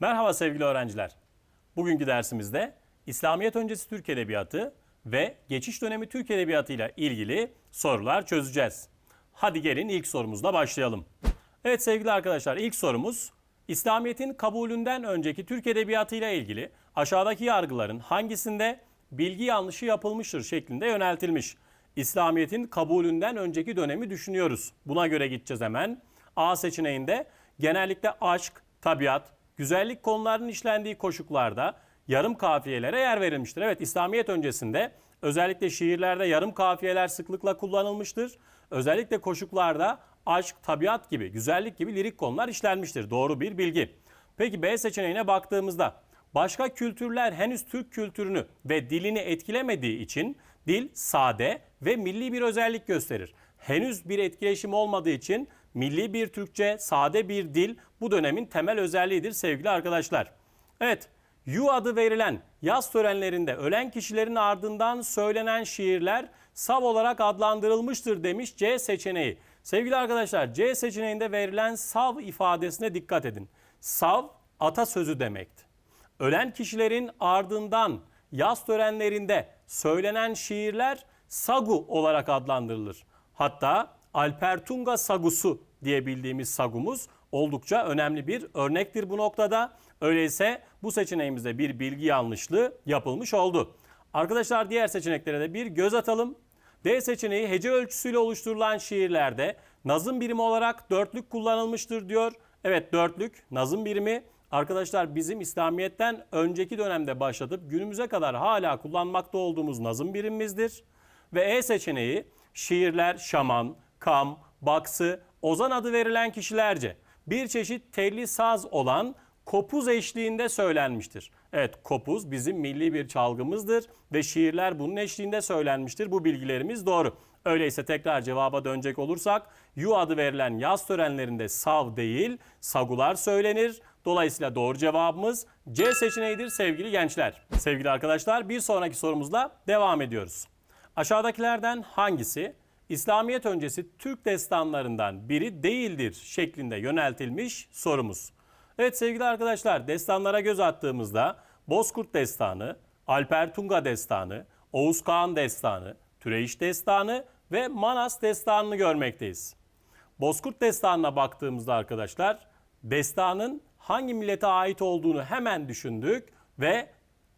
Merhaba sevgili öğrenciler. Bugünkü dersimizde İslamiyet öncesi Türk Edebiyatı ve geçiş dönemi Türk Edebiyatı ile ilgili sorular çözeceğiz. Hadi gelin ilk sorumuzla başlayalım. Evet sevgili arkadaşlar ilk sorumuz İslamiyet'in kabulünden önceki Türk Edebiyatı ile ilgili aşağıdaki yargıların hangisinde bilgi yanlışı yapılmıştır şeklinde yöneltilmiş. İslamiyet'in kabulünden önceki dönemi düşünüyoruz. Buna göre gideceğiz hemen. A seçeneğinde genellikle aşk, tabiat, güzellik konularının işlendiği koşuklarda yarım kafiyelere yer verilmiştir. Evet İslamiyet öncesinde özellikle şiirlerde yarım kafiyeler sıklıkla kullanılmıştır. Özellikle koşuklarda aşk, tabiat gibi, güzellik gibi lirik konular işlenmiştir. Doğru bir bilgi. Peki B seçeneğine baktığımızda başka kültürler henüz Türk kültürünü ve dilini etkilemediği için dil sade ve milli bir özellik gösterir. Henüz bir etkileşim olmadığı için milli bir Türkçe, sade bir dil bu dönemin temel özelliğidir sevgili arkadaşlar. Evet, Yu adı verilen yaz törenlerinde ölen kişilerin ardından söylenen şiirler sav olarak adlandırılmıştır demiş C seçeneği. Sevgili arkadaşlar C seçeneğinde verilen sav ifadesine dikkat edin. Sav atasözü demekti. Ölen kişilerin ardından yaz törenlerinde söylenen şiirler sagu olarak adlandırılır. Hatta Alpertunga sagusu diye bildiğimiz sagumuz oldukça önemli bir örnektir bu noktada. Öyleyse bu seçeneğimizde bir bilgi yanlışlığı yapılmış oldu. Arkadaşlar diğer seçeneklere de bir göz atalım. D seçeneği hece ölçüsüyle oluşturulan şiirlerde nazım birimi olarak dörtlük kullanılmıştır diyor. Evet dörtlük nazım birimi arkadaşlar bizim İslamiyet'ten önceki dönemde başlatıp günümüze kadar hala kullanmakta olduğumuz nazım birimimizdir. Ve E seçeneği şiirler şaman, kam, baksı, ozan adı verilen kişilerce bir çeşit telli saz olan kopuz eşliğinde söylenmiştir. Evet kopuz bizim milli bir çalgımızdır ve şiirler bunun eşliğinde söylenmiştir. Bu bilgilerimiz doğru. Öyleyse tekrar cevaba dönecek olursak yu adı verilen yaz törenlerinde sav değil sagular söylenir. Dolayısıyla doğru cevabımız C seçeneğidir sevgili gençler. Sevgili arkadaşlar bir sonraki sorumuzla devam ediyoruz. Aşağıdakilerden hangisi İslamiyet öncesi Türk destanlarından biri değildir şeklinde yöneltilmiş sorumuz. Evet sevgili arkadaşlar destanlara göz attığımızda Bozkurt Destanı, Alper Tunga Destanı, Oğuz Kağan Destanı, Türeyiş Destanı ve Manas Destanı'nı görmekteyiz. Bozkurt Destanı'na baktığımızda arkadaşlar destanın hangi millete ait olduğunu hemen düşündük ve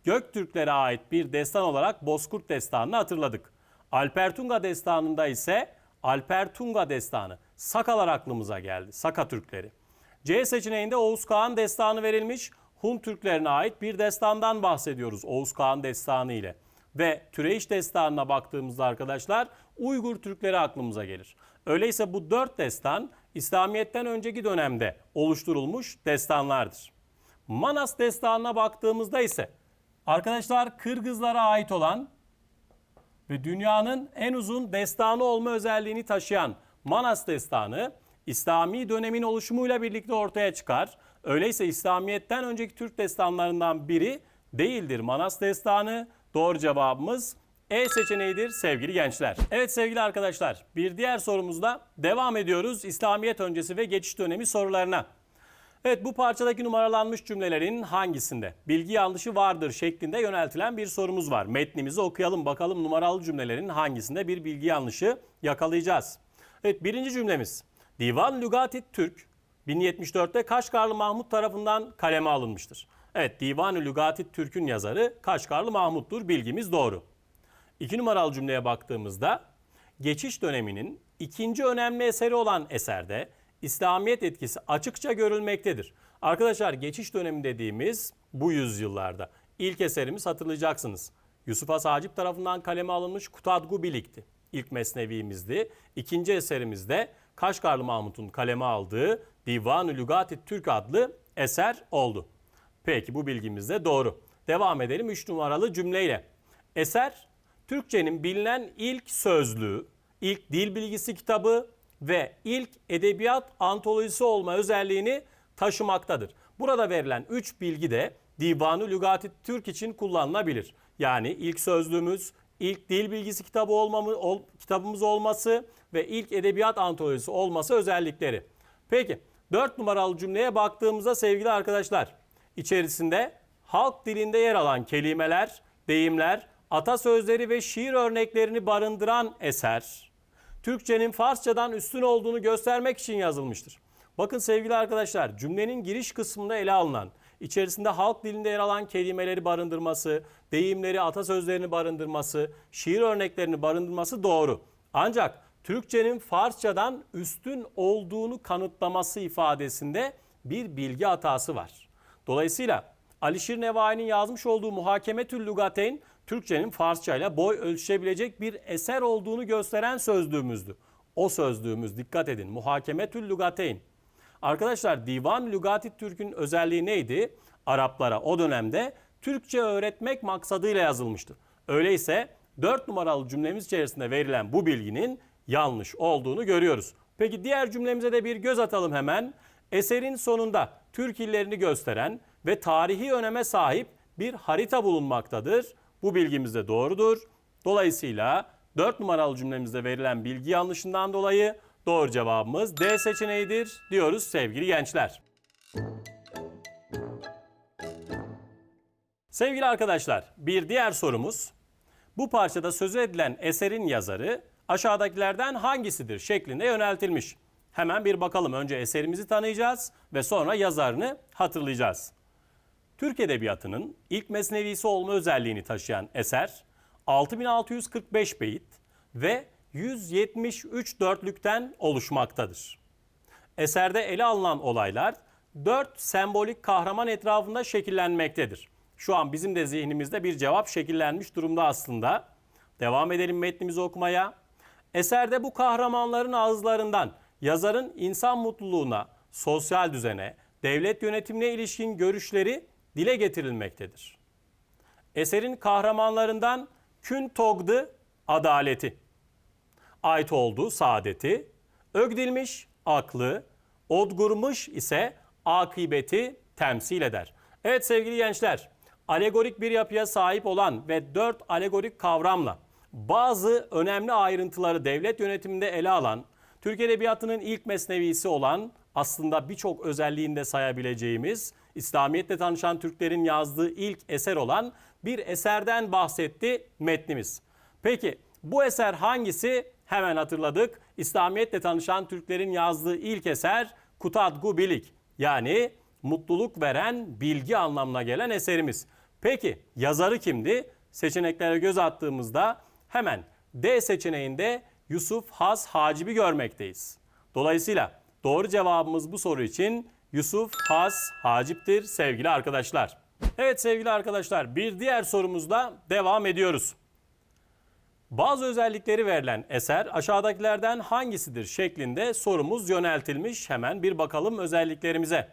Göktürklere ait bir destan olarak Bozkurt Destanı'nı hatırladık. Alpertunga Destanı'nda ise Alpertunga Destanı, Sakalar aklımıza geldi, Saka Türkleri. C seçeneğinde Oğuz Kağan Destanı verilmiş, Hun Türklerine ait bir destandan bahsediyoruz Oğuz Kağan Destanı ile. Ve Türeyiş Destanı'na baktığımızda arkadaşlar Uygur Türkleri aklımıza gelir. Öyleyse bu dört destan İslamiyet'ten önceki dönemde oluşturulmuş destanlardır. Manas Destanı'na baktığımızda ise arkadaşlar Kırgızlara ait olan ve dünyanın en uzun destanı olma özelliğini taşıyan Manas Destanı İslami dönemin oluşumuyla birlikte ortaya çıkar. Öyleyse İslamiyet'ten önceki Türk destanlarından biri değildir Manas Destanı. Doğru cevabımız E seçeneğidir sevgili gençler. Evet sevgili arkadaşlar bir diğer sorumuzda devam ediyoruz İslamiyet öncesi ve geçiş dönemi sorularına. Evet bu parçadaki numaralanmış cümlelerin hangisinde bilgi yanlışı vardır şeklinde yöneltilen bir sorumuz var. Metnimizi okuyalım bakalım numaralı cümlelerin hangisinde bir bilgi yanlışı yakalayacağız. Evet birinci cümlemiz. Divan Lügati Türk 1074'te Kaşgarlı Mahmut tarafından kaleme alınmıştır. Evet Divan-ı Lügati Türk'ün yazarı Kaşgarlı Mahmut'tur bilgimiz doğru. İki numaralı cümleye baktığımızda geçiş döneminin ikinci önemli eseri olan eserde İslamiyet etkisi açıkça görülmektedir. Arkadaşlar geçiş dönemi dediğimiz bu yüzyıllarda ilk eserimiz hatırlayacaksınız. Yusuf Has Hacip tarafından kaleme alınmış Kutadgu Bilik'ti. İlk mesnevimizdi. İkinci eserimiz de Kaşgarlı Mahmut'un kaleme aldığı Divan-ı Lügati Türk adlı eser oldu. Peki bu bilgimiz de doğru. Devam edelim 3 numaralı cümleyle. Eser Türkçenin bilinen ilk sözlüğü, ilk dil bilgisi kitabı ve ilk edebiyat antolojisi olma özelliğini taşımaktadır. Burada verilen 3 bilgi de Divan-ı Lügati Türk için kullanılabilir. Yani ilk sözlüğümüz, ilk dil bilgisi kitabı olmamı, ol, kitabımız olması ve ilk edebiyat antolojisi olması özellikleri. Peki 4 numaralı cümleye baktığımızda sevgili arkadaşlar içerisinde halk dilinde yer alan kelimeler, deyimler, atasözleri ve şiir örneklerini barındıran eser. Türkçenin Farsçadan üstün olduğunu göstermek için yazılmıştır. Bakın sevgili arkadaşlar cümlenin giriş kısmında ele alınan, içerisinde halk dilinde yer alan kelimeleri barındırması, deyimleri, atasözlerini barındırması, şiir örneklerini barındırması doğru. Ancak Türkçenin Farsçadan üstün olduğunu kanıtlaması ifadesinde bir bilgi hatası var. Dolayısıyla Alişir Nevai'nin yazmış olduğu Muhakemetül Lugateyn Türkçenin Farsça boy ölçüşebilecek bir eser olduğunu gösteren sözlüğümüzdü. O sözlüğümüz dikkat edin Muhakemetül Lugateyn. Arkadaşlar Divan Lugati Türk'ün özelliği neydi? Araplara o dönemde Türkçe öğretmek maksadıyla yazılmıştı. Öyleyse 4 numaralı cümlemiz içerisinde verilen bu bilginin yanlış olduğunu görüyoruz. Peki diğer cümlemize de bir göz atalım hemen. Eserin sonunda Türk illerini gösteren ve tarihi öneme sahip bir harita bulunmaktadır. Bu bilgimiz de doğrudur. Dolayısıyla 4 numaralı cümlemizde verilen bilgi yanlışından dolayı doğru cevabımız D seçeneğidir diyoruz sevgili gençler. Sevgili arkadaşlar, bir diğer sorumuz. Bu parçada sözü edilen eserin yazarı aşağıdakilerden hangisidir şeklinde yöneltilmiş. Hemen bir bakalım. Önce eserimizi tanıyacağız ve sonra yazarını hatırlayacağız. Türk Edebiyatı'nın ilk mesnevisi olma özelliğini taşıyan eser 6645 beyit ve 173 dörtlükten oluşmaktadır. Eserde ele alınan olaylar dört sembolik kahraman etrafında şekillenmektedir. Şu an bizim de zihnimizde bir cevap şekillenmiş durumda aslında. Devam edelim metnimizi okumaya. Eserde bu kahramanların ağızlarından yazarın insan mutluluğuna, sosyal düzene, devlet yönetimine ilişkin görüşleri dile getirilmektedir. Eserin kahramanlarından Kün Togdı adaleti, ait olduğu saadeti, Ögdilmiş aklı, Odgurmuş ise akıbeti temsil eder. Evet sevgili gençler, alegorik bir yapıya sahip olan ve dört alegorik kavramla bazı önemli ayrıntıları devlet yönetiminde ele alan, Türk Edebiyatı'nın ilk mesnevisi olan aslında birçok özelliğinde sayabileceğimiz İslamiyetle tanışan Türklerin yazdığı ilk eser olan bir eserden bahsetti metnimiz. Peki bu eser hangisi? Hemen hatırladık. İslamiyetle tanışan Türklerin yazdığı ilk eser Kutadgu Bilik yani mutluluk veren bilgi anlamına gelen eserimiz. Peki yazarı kimdi? Seçeneklere göz attığımızda hemen D seçeneğinde Yusuf Has Hacibi görmekteyiz. Dolayısıyla doğru cevabımız bu soru için Yusuf Has Hacip'tir sevgili arkadaşlar. Evet sevgili arkadaşlar bir diğer sorumuzda devam ediyoruz. Bazı özellikleri verilen eser aşağıdakilerden hangisidir şeklinde sorumuz yöneltilmiş. Hemen bir bakalım özelliklerimize.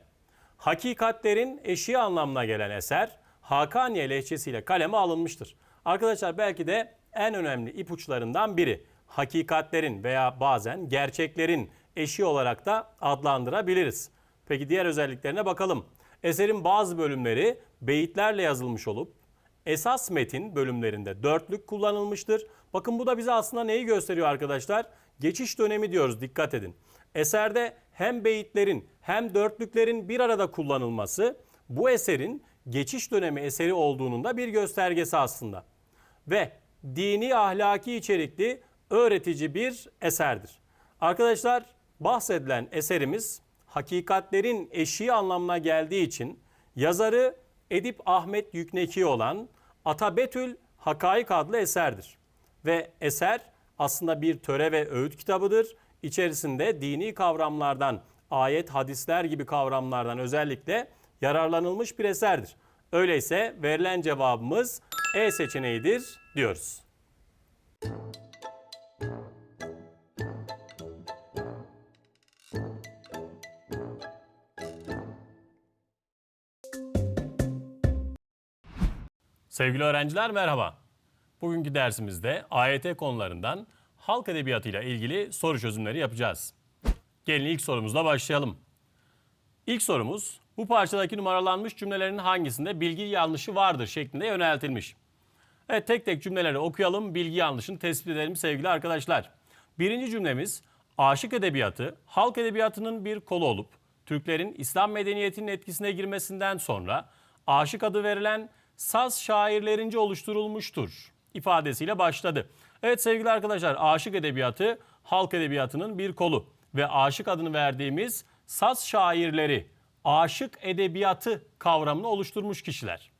Hakikatlerin eşiği anlamına gelen eser Hakaniye lehçesiyle kaleme alınmıştır. Arkadaşlar belki de en önemli ipuçlarından biri. Hakikatlerin veya bazen gerçeklerin eşiği olarak da adlandırabiliriz. Peki diğer özelliklerine bakalım. Eserin bazı bölümleri beyitlerle yazılmış olup esas metin bölümlerinde dörtlük kullanılmıştır. Bakın bu da bize aslında neyi gösteriyor arkadaşlar? Geçiş dönemi diyoruz dikkat edin. Eserde hem beyitlerin hem dörtlüklerin bir arada kullanılması bu eserin geçiş dönemi eseri olduğunun da bir göstergesi aslında. Ve dini ahlaki içerikli öğretici bir eserdir. Arkadaşlar bahsedilen eserimiz hakikatlerin eşiği anlamına geldiği için yazarı Edip Ahmet Yükneki olan Atabetül Hakaik adlı eserdir. Ve eser aslında bir töre ve öğüt kitabıdır. İçerisinde dini kavramlardan, ayet, hadisler gibi kavramlardan özellikle yararlanılmış bir eserdir. Öyleyse verilen cevabımız E seçeneğidir diyoruz. Sevgili öğrenciler merhaba. Bugünkü dersimizde AYT konularından halk edebiyatıyla ilgili soru çözümleri yapacağız. Gelin ilk sorumuzla başlayalım. İlk sorumuz bu parçadaki numaralanmış cümlelerin hangisinde bilgi yanlışı vardır şeklinde yöneltilmiş. Evet tek tek cümleleri okuyalım, bilgi yanlışını tespit edelim sevgili arkadaşlar. Birinci cümlemiz aşık edebiyatı halk edebiyatının bir kolu olup Türklerin İslam medeniyetinin etkisine girmesinden sonra aşık adı verilen saz şairlerince oluşturulmuştur ifadesiyle başladı. Evet sevgili arkadaşlar aşık edebiyatı halk edebiyatının bir kolu ve aşık adını verdiğimiz saz şairleri aşık edebiyatı kavramını oluşturmuş kişiler.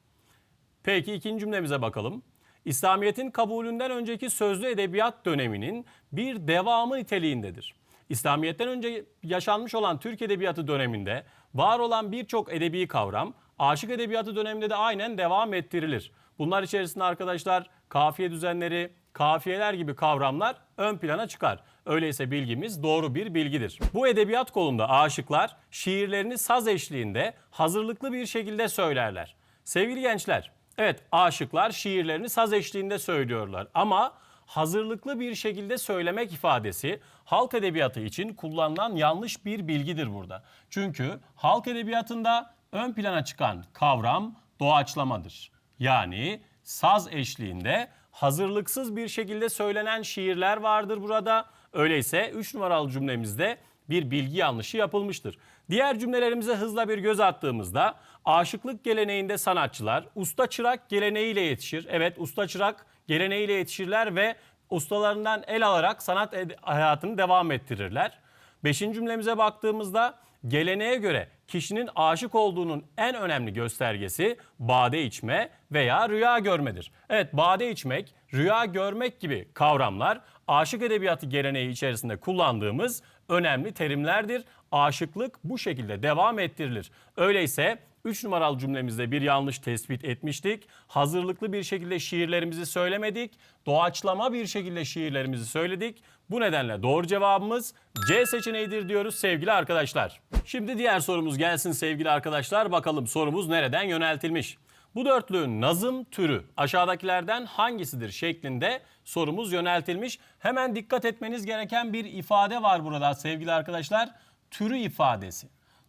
Peki ikinci cümlemize bakalım. İslamiyet'in kabulünden önceki sözlü edebiyat döneminin bir devamı niteliğindedir. İslamiyet'ten önce yaşanmış olan Türk Edebiyatı döneminde var olan birçok edebi kavram aşık edebiyatı döneminde de aynen devam ettirilir. Bunlar içerisinde arkadaşlar kafiye düzenleri, kafiyeler gibi kavramlar ön plana çıkar. Öyleyse bilgimiz doğru bir bilgidir. Bu edebiyat kolunda aşıklar şiirlerini saz eşliğinde hazırlıklı bir şekilde söylerler. Sevgili gençler, evet aşıklar şiirlerini saz eşliğinde söylüyorlar ama hazırlıklı bir şekilde söylemek ifadesi halk edebiyatı için kullanılan yanlış bir bilgidir burada. Çünkü halk edebiyatında ön plana çıkan kavram doğaçlamadır. Yani saz eşliğinde hazırlıksız bir şekilde söylenen şiirler vardır burada. Öyleyse 3 numaralı cümlemizde bir bilgi yanlışı yapılmıştır. Diğer cümlelerimize hızla bir göz attığımızda aşıklık geleneğinde sanatçılar usta çırak geleneğiyle yetişir. Evet usta çırak geleneğiyle yetişirler ve ustalarından el alarak sanat hayatını devam ettirirler. Beşinci cümlemize baktığımızda geleneğe göre kişinin aşık olduğunun en önemli göstergesi bade içme veya rüya görmedir. Evet bade içmek, rüya görmek gibi kavramlar aşık edebiyatı geleneği içerisinde kullandığımız önemli terimlerdir. Aşıklık bu şekilde devam ettirilir. Öyleyse 3 numaralı cümlemizde bir yanlış tespit etmiştik. Hazırlıklı bir şekilde şiirlerimizi söylemedik. Doğaçlama bir şekilde şiirlerimizi söyledik. Bu nedenle doğru cevabımız C seçeneğidir diyoruz sevgili arkadaşlar. Şimdi diğer sorumuz gelsin sevgili arkadaşlar. Bakalım sorumuz nereden yöneltilmiş? Bu dörtlüğün nazım türü aşağıdakilerden hangisidir şeklinde sorumuz yöneltilmiş. Hemen dikkat etmeniz gereken bir ifade var burada sevgili arkadaşlar. Türü ifadesi.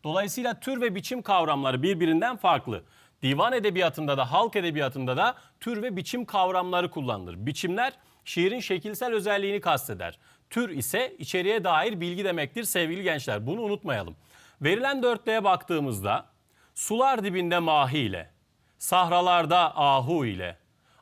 Dolayısıyla tür ve biçim kavramları birbirinden farklı. Divan edebiyatında da halk edebiyatında da tür ve biçim kavramları kullanılır. Biçimler şiirin şekilsel özelliğini kasteder. Tür ise içeriğe dair bilgi demektir sevgili gençler. Bunu unutmayalım. Verilen dörtlüğe baktığımızda sular dibinde mahi ile, sahralarda ahu ile,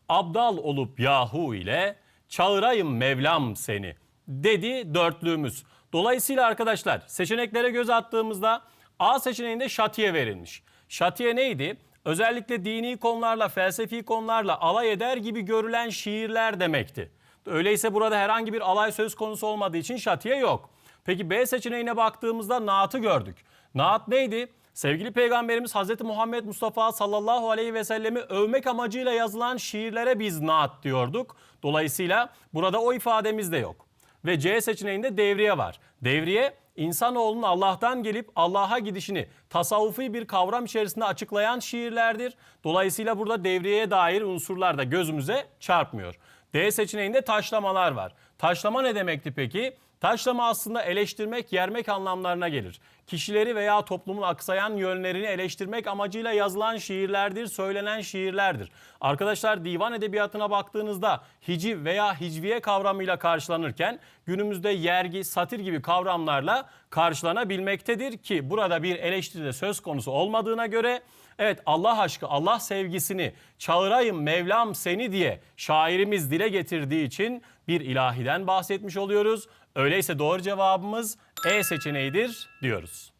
abdal olup yahu ile, çağırayım Mevlam seni dedi dörtlüğümüz. Dolayısıyla arkadaşlar seçeneklere göz attığımızda A seçeneğinde şatiye verilmiş. Şatiye neydi? Özellikle dini konularla, felsefi konularla alay eder gibi görülen şiirler demekti. Öyleyse burada herhangi bir alay söz konusu olmadığı için şatiye yok. Peki B seçeneğine baktığımızda naatı gördük. Naat neydi? Sevgili Peygamberimiz Hz. Muhammed Mustafa sallallahu aleyhi ve sellemi övmek amacıyla yazılan şiirlere biz naat diyorduk. Dolayısıyla burada o ifademiz de yok. Ve C seçeneğinde devriye var. Devriye insanoğlunun Allah'tan gelip Allah'a gidişini tasavvufi bir kavram içerisinde açıklayan şiirlerdir. Dolayısıyla burada devriyeye dair unsurlar da gözümüze çarpmıyor. D seçeneğinde taşlamalar var. Taşlama ne demekti peki? Taşlama aslında eleştirmek, yermek anlamlarına gelir. Kişileri veya toplumun aksayan yönlerini eleştirmek amacıyla yazılan şiirlerdir, söylenen şiirlerdir. Arkadaşlar divan edebiyatına baktığınızda hiciv veya hicviye kavramıyla karşılanırken günümüzde yergi, satir gibi kavramlarla karşılanabilmektedir ki burada bir eleştiride söz konusu olmadığına göre Evet Allah aşkı, Allah sevgisini çağırayım Mevlam seni diye şairimiz dile getirdiği için bir ilahiden bahsetmiş oluyoruz. Öyleyse doğru cevabımız E seçeneğidir diyoruz.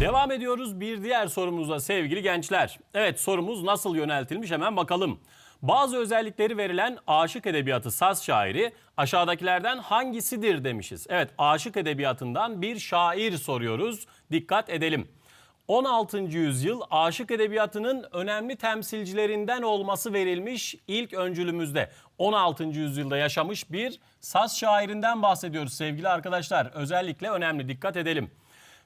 Devam ediyoruz bir diğer sorumuzla sevgili gençler. Evet sorumuz nasıl yöneltilmiş hemen bakalım. Bazı özellikleri verilen aşık edebiyatı saz şairi aşağıdakilerden hangisidir demişiz. Evet aşık edebiyatından bir şair soruyoruz. Dikkat edelim. 16. yüzyıl aşık edebiyatının önemli temsilcilerinden olması verilmiş ilk öncülümüzde. 16. yüzyılda yaşamış bir saz şairinden bahsediyoruz sevgili arkadaşlar. Özellikle önemli dikkat edelim.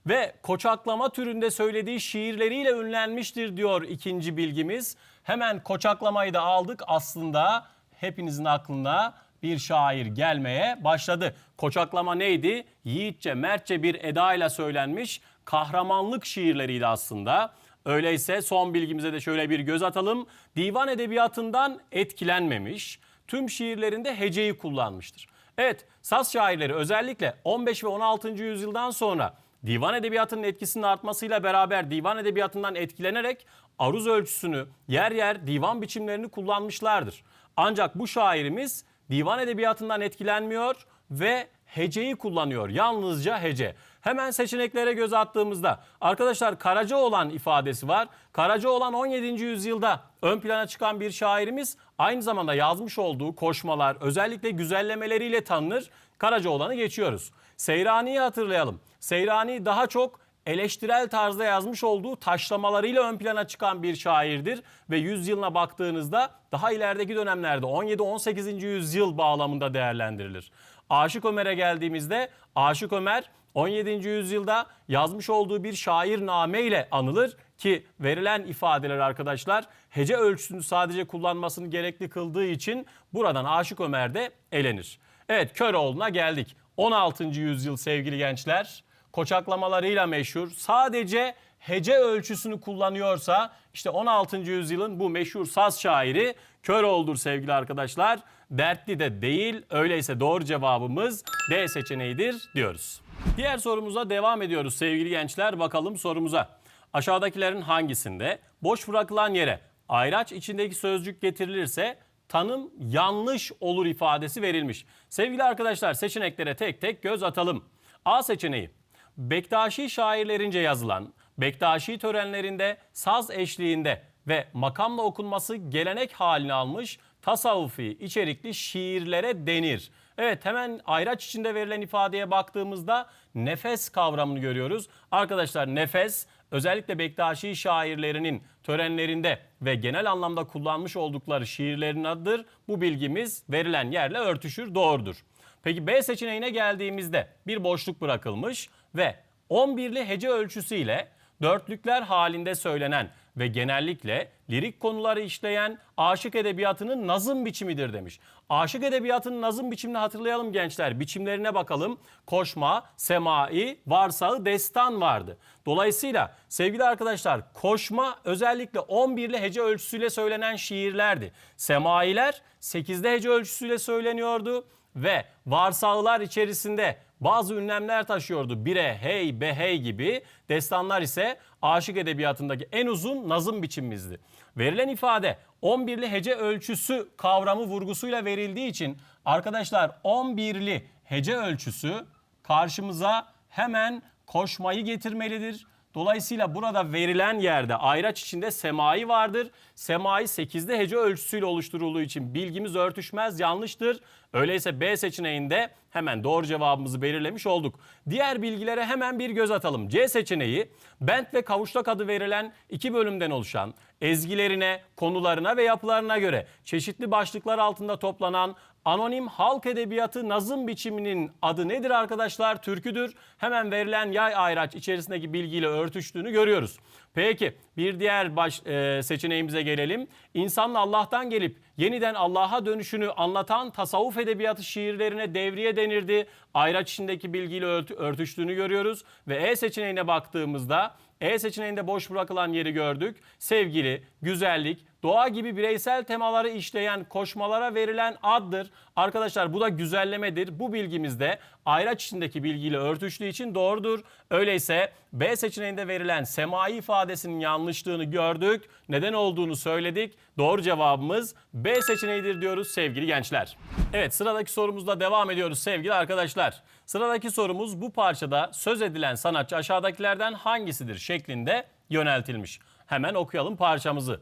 Ve koçaklama türünde söylediği şiirleriyle ünlenmiştir diyor ikinci bilgimiz. Hemen koçaklamayı da aldık aslında hepinizin aklına bir şair gelmeye başladı. Koçaklama neydi? Yiğitçe, mertçe bir edayla söylenmiş kahramanlık şiirleriydi aslında. Öyleyse son bilgimize de şöyle bir göz atalım. Divan edebiyatından etkilenmemiş, tüm şiirlerinde heceyi kullanmıştır. Evet, saz şairleri özellikle 15 ve 16. yüzyıldan sonra divan edebiyatının etkisinin artmasıyla beraber divan edebiyatından etkilenerek aruz ölçüsünü, yer yer divan biçimlerini kullanmışlardır. Ancak bu şairimiz divan edebiyatından etkilenmiyor ve heceyi kullanıyor. Yalnızca hece. Hemen seçeneklere göz attığımızda arkadaşlar Karaca olan ifadesi var. Karaca olan 17. yüzyılda ön plana çıkan bir şairimiz aynı zamanda yazmış olduğu koşmalar özellikle güzellemeleriyle tanınır. Karaca olanı geçiyoruz. Seyrani'yi hatırlayalım. Seyrani daha çok eleştirel tarzda yazmış olduğu taşlamalarıyla ön plana çıkan bir şairdir ve yüzyılına baktığınızda daha ilerideki dönemlerde 17-18. yüzyıl bağlamında değerlendirilir. Aşık Ömer'e geldiğimizde Aşık Ömer 17. yüzyılda yazmış olduğu bir şairname ile anılır ki verilen ifadeler arkadaşlar hece ölçüsünü sadece kullanmasını gerekli kıldığı için buradan Aşık Ömer de elenir. Evet Köroğlu'na geldik. 16. yüzyıl sevgili gençler koçaklamalarıyla meşhur. Sadece hece ölçüsünü kullanıyorsa işte 16. yüzyılın bu meşhur saz şairi Köroğlu'dur sevgili arkadaşlar. Dertli de değil. Öyleyse doğru cevabımız D seçeneğidir diyoruz. Diğer sorumuza devam ediyoruz sevgili gençler. Bakalım sorumuza. Aşağıdakilerin hangisinde boş bırakılan yere ayraç içindeki sözcük getirilirse tanım yanlış olur ifadesi verilmiş. Sevgili arkadaşlar seçeneklere tek tek göz atalım. A seçeneği Bektaşi şairlerince yazılan, Bektaşi törenlerinde saz eşliğinde ve makamla okunması gelenek halini almış tasavvufi içerikli şiirlere denir. Evet hemen ayraç içinde verilen ifadeye baktığımızda nefes kavramını görüyoruz. Arkadaşlar nefes özellikle Bektaşi şairlerinin törenlerinde ve genel anlamda kullanmış oldukları şiirlerin adıdır. Bu bilgimiz verilen yerle örtüşür, doğrudur. Peki B seçeneğine geldiğimizde bir boşluk bırakılmış ve 11'li hece ölçüsüyle dörtlükler halinde söylenen ve genellikle lirik konuları işleyen aşık edebiyatının nazım biçimidir demiş. Aşık edebiyatının nazım biçimini hatırlayalım gençler. Biçimlerine bakalım. Koşma, semai, varsağı, destan vardı. Dolayısıyla sevgili arkadaşlar koşma özellikle 11'li hece ölçüsüyle söylenen şiirlerdi. Semailer 8'de hece ölçüsüyle söyleniyordu ve varsağılar içerisinde bazı ünlemler taşıyordu. Bire, hey, be, hey gibi. Destanlar ise aşık edebiyatındaki en uzun nazım biçimimizdi. Verilen ifade 11'li hece ölçüsü kavramı vurgusuyla verildiği için arkadaşlar 11'li hece ölçüsü karşımıza hemen koşmayı getirmelidir. Dolayısıyla burada verilen yerde ayraç içinde semai vardır. Semai 8'de hece ölçüsüyle oluşturulduğu için bilgimiz örtüşmez, yanlıştır. Öyleyse B seçeneğinde hemen doğru cevabımızı belirlemiş olduk. Diğer bilgilere hemen bir göz atalım. C seçeneği bent ve kavuştak adı verilen iki bölümden oluşan ezgilerine, konularına ve yapılarına göre çeşitli başlıklar altında toplanan anonim halk edebiyatı nazım biçiminin adı nedir arkadaşlar? Türküdür. Hemen verilen yay ayraç içerisindeki bilgiyle örtüştüğünü görüyoruz. Peki bir diğer baş, e, seçeneğimize gelelim. İnsanın Allah'tan gelip yeniden Allah'a dönüşünü anlatan tasavvuf edebiyatı şiirlerine devriye denirdi. Ayraç içindeki bilgiyle ört- örtüştüğünü görüyoruz. Ve E seçeneğine baktığımızda E seçeneğinde boş bırakılan yeri gördük. Sevgili, güzellik, doğa gibi bireysel temaları işleyen koşmalara verilen addır. Arkadaşlar bu da güzellemedir. Bu bilgimiz de ayraç içindeki bilgiyle örtüştüğü için doğrudur. Öyleyse B seçeneğinde verilen semai ifadesinin yanlışlığını gördük. Neden olduğunu söyledik. Doğru cevabımız B seçeneğidir diyoruz sevgili gençler. Evet sıradaki sorumuzla devam ediyoruz sevgili arkadaşlar. Sıradaki sorumuz bu parçada söz edilen sanatçı aşağıdakilerden hangisidir şeklinde yöneltilmiş. Hemen okuyalım parçamızı.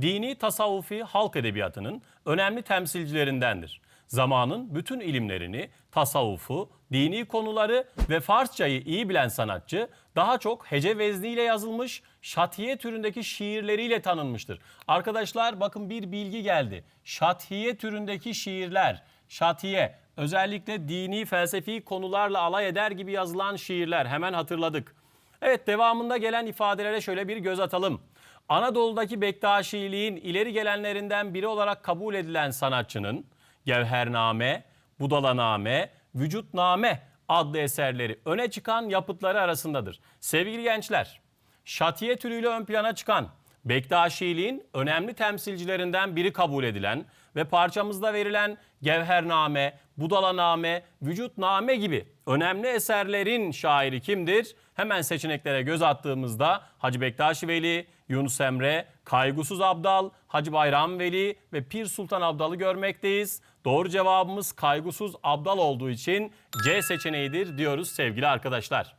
Dini tasavvufi halk edebiyatının önemli temsilcilerindendir. Zamanın bütün ilimlerini, tasavvufu, dini konuları ve Farsçayı iyi bilen sanatçı daha çok hece vezniyle yazılmış şatiye türündeki şiirleriyle tanınmıştır. Arkadaşlar bakın bir bilgi geldi. Şatiye türündeki şiirler, şatiye özellikle dini felsefi konularla alay eder gibi yazılan şiirler hemen hatırladık. Evet devamında gelen ifadelere şöyle bir göz atalım. Anadolu'daki Bektaşiliğin ileri gelenlerinden biri olarak kabul edilen sanatçının Gevhername, Budalaname, Vücutname adlı eserleri öne çıkan yapıtları arasındadır. Sevgili gençler, şatiye türüyle ön plana çıkan Bektaşiliğin önemli temsilcilerinden biri kabul edilen ve parçamızda verilen Gevhername, Budalaname, Vücutname gibi önemli eserlerin şairi kimdir? Hemen seçeneklere göz attığımızda Hacı Bektaş Veli, Yunus Emre, Kaygusuz Abdal, Hacı Bayram Veli ve Pir Sultan Abdal'ı görmekteyiz. Doğru cevabımız Kaygusuz Abdal olduğu için C seçeneğidir diyoruz sevgili arkadaşlar.